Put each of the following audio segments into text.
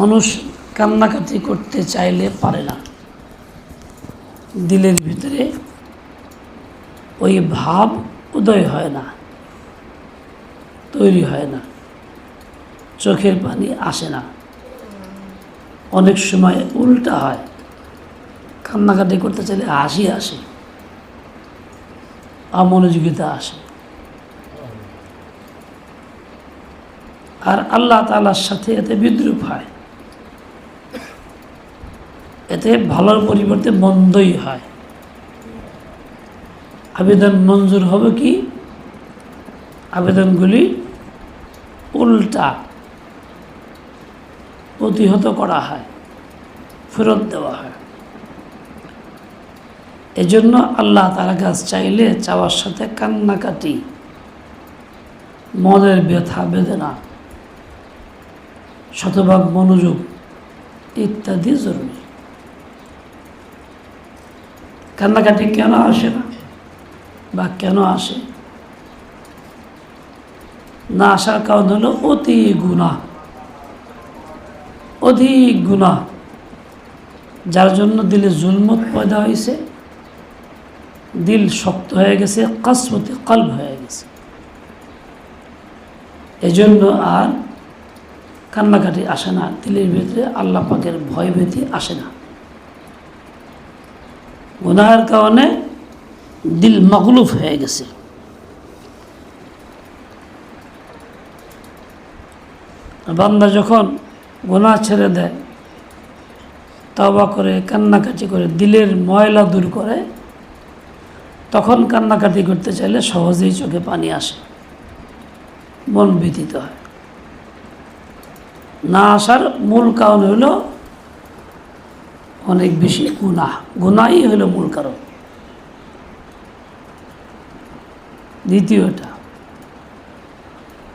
মানুষ কান্নাকাটি করতে চাইলে পারে না। দিলের ভিতরে ওই ভাব উদয় হয় না, তৈরি হয় না, চোখের পানি আসে না। অনেক সময় উল্টা হয়, কান্নাকাটি করতে চাইলে হাসি আসে, অমনোযোগিতা আসে। আর আল্লাহ তালার সাথে এতে বিদ্রুপ হয়। এতে ভালোর পরিবর্তে মন্দই হয়। আবেদন মঞ্জুর হবে কি? আবেদনগুলি উল্টা প্রতিহত করা হয়, ফেরত দেওয়া হয়। এজন্য আল্লাহ তারা কাছ চাইলে চাওয়ার সাথে কান্নাকাটি, মনের ব্যথা, বেদনা, শতভাগ মনোযোগ ইত্যাদি জরুরি। কান্নাকাটি কেন আসে না? বা কেন আসে? না আসার কারণ হলো অতি গুণা অধিক গুণা যার জন্য দিলে জুলমত পয়দা হয়েছে দিল শক্ত হয়ে গেছে, কাসমতে কল্প হয়ে গেছে। এজন্য আর কান্নাকাটি আসে না, দিলের ভিতরে আল্লাহ পাকের ভয় ভীতি আসে না। গুনাহের কারণে দিল মগলুফ হয়ে গেছে। বান্দা যখন গোনা ছেড়ে দেয় তবা করে, কান্নাকাটি করে, দিলের ময়লা দূর করে, তখন কান্নাকাটি করতে চাইলে সহজেই চোখে পানি আসে। মন ব্যতীত হয়। না আসার মূল কারণ হইল অনেক বেশি গুণা গুণাই হইল মূল কারণ। দ্বিতীয়টা,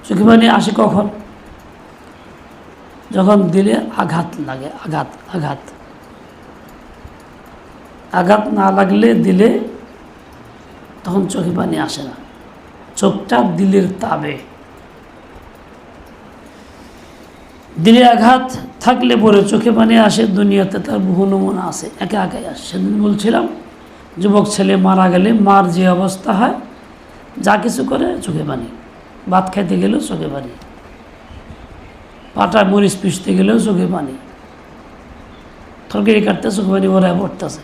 চোখে আসে কখন? যখন দিলে আঘাত লাগে, আঘাত আঘাত। আঘাত না লাগলে দিলে তখন চোখে পানি আসে না। চোখটা দিলের তাবে। দিলে আঘাত থাকলে পরে চোখে পানি আসে, দুনিয়াতে তার বহু নমুনা আছে। একে একাই আসে। সেদিন বলছিলাম, যুবক ছেলে মারা গেলে মার যে অবস্থা হয়, যা কিছু করে চোখে পানি। ভাত খাইতে গেলেও চোখে পানি। পাটা মরিচ পিষতে গেলেও চোখে পানি। তরকারি কাটতে চোখে পানি ওরা পড়তেছে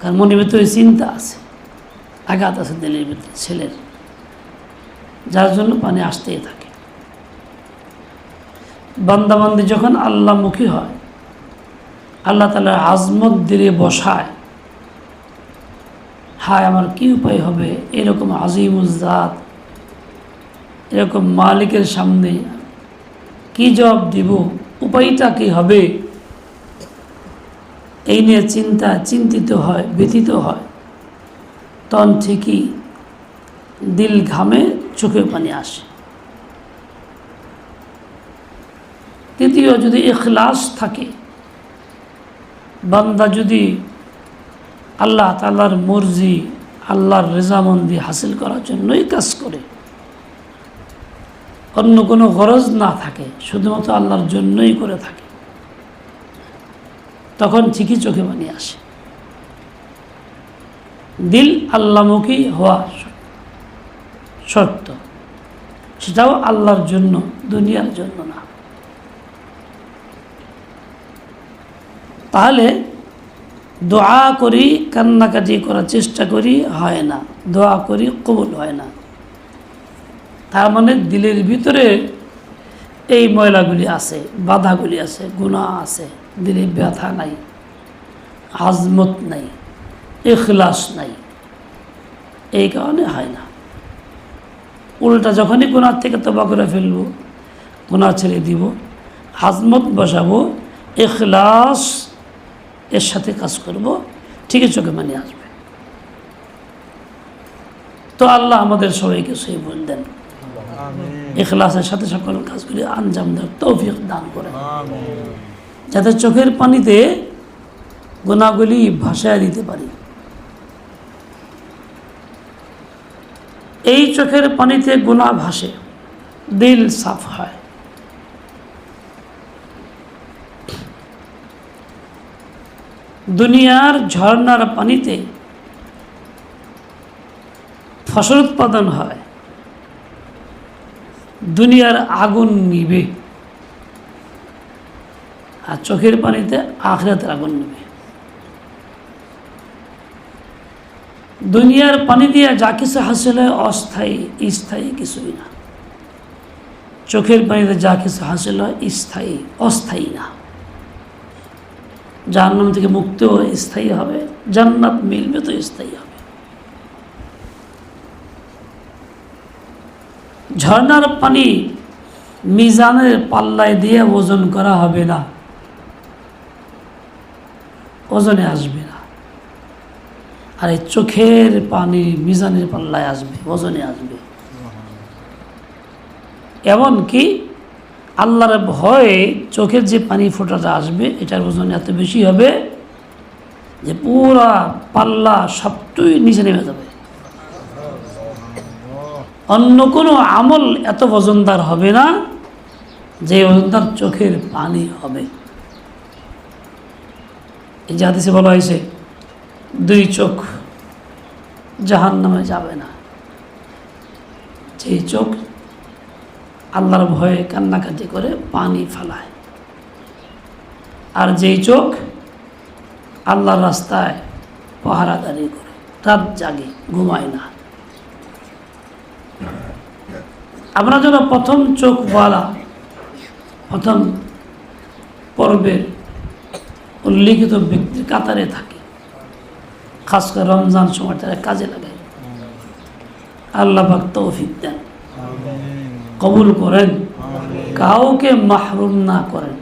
কারণ মনের ভিতরে চিন্তা আছে, আঘাত আছে দিলের ভিতরে, ছেলের। যার জন্য পানি আসতেই থাকে। বান্দাবান্দি যখন আল্লাহমুখী হয়, আল্লাহ তালার আজমত দিলে বসায়, হায় আমার কি উপায় হবে? এরকম আজিমুজাত এরকম মালিকের সামনে কি জবাব দিব? উপায়টা কি হবে? এই নিয়ে চিন্তা চিন্তিত হয়, ব্যথিত হয়। তখন ঠিকই দিল ঘামে চোখে পানি আসে। তৃতীয় যদি এখলাস থাকে, বান্দা যদি আল্লাহ তাল্লার মর্জি, আল্লাহর রেজামন্দি হাসিল করার জন্যই কাজ করে, অন্য কোনো গরজ না থাকে, শুধুমাত্র আল্লাহর জন্যই করে থাকে, তখন ঠিকই চোখে পানি আসে। দিল আল্লামুখী হওয়া শর্ত, সেটাও আল্লাহর জন্য, দুনিয়ার জন্য না। তাহলে দোয়া করি, কান্নাকাটি করার চেষ্টা করি হয় না। দোয়া করি কবুল হয় না। তার মানে দিলের ভিতরে এই ময়লাগুলি আছে, বাধাগুলি আছে গুণা আছে, দিলে ব্যথা নাই হাজমত নাই, এখলাস নাই, এই কারণে হয় না। উল্টা যখনই গুণার থেকে তবা করে ফেলব গুণা ছেড়ে দিব হাজমত বসাবো, এখলাস এর সাথে কাজ করব। ঠিকই চোখে মানে আসবে। তো আল্লাহ আমাদের সবাইকে সেই বল দেন। এখলাসের সাথে সকল কাজগুলি আঞ্জাম দেওয়ার তৌফিক দান করে যাতে চোখের পানিতে গুণাগুলি ভাসায় দিতে পারি। এই চোখের পানিতে গুণা ভাসে দিল সাফ হয়। দুনিয়ার ঝর্ণার পানিতে ফসল উৎপাদন হয়। দুনিয়ার আগুন নিবে। আর চোখের পানিতে আখরাতের আগুন নিবে। দুনিয়ার পানি দিয়ে যা কিছু হাসিল হয়, অস্থায়ী, স্থায়ী কিছুই না। চোখের পানিতে যা কিছু হাসিল হয়, স্থায়ী, অস্থায়ী না। জাহান্নাম থেকে মুক্ত স্থায়ী হবে জান্নাত মিলবে তো স্থায়ী হবে। ঝর্ণার পানি মিজানের পাল্লায় দিয়ে ওজন করা হবে না। ওজনে আসবে না। আর এই চোখের পানি মিজানের পাল্লায় আসবে ওজনে আসবে। এমনকি আল্লাহর ভয়ে চোখের যে পানি ফোটাটা আসবে, এটার ওজন এত বেশি হবে যে পুরা পাল্লা সবটুই নিচে নেমে যাবে। অন্য কোনো আমল এত ওজনদার হবে না যে ওজনদার চোখের পানি হবে। এই যে হাদিসে বলা হয়েছে, দুই চোখ জাহান নামে যাবে না। যেই চোখ আল্লাহর ভয়ে কান্নাকাটি করে পানি ফেলায়। আর যেই চোখ আল্লাহর রাস্তায় পাহারাদারি করে, রাত জাগে, ঘুমায় না। আমরা যেন প্রথম চোখ চোখওয়ালা প্রথম পর্বের উল্লিখিত ব্যক্তির কাতারে থাকি, খাস করে রমজান সময় তারা কাজে লাগায়। আল্লাহ তৌফিক দেন। কবুল করেন। কাউকে মাহরুম না করেন।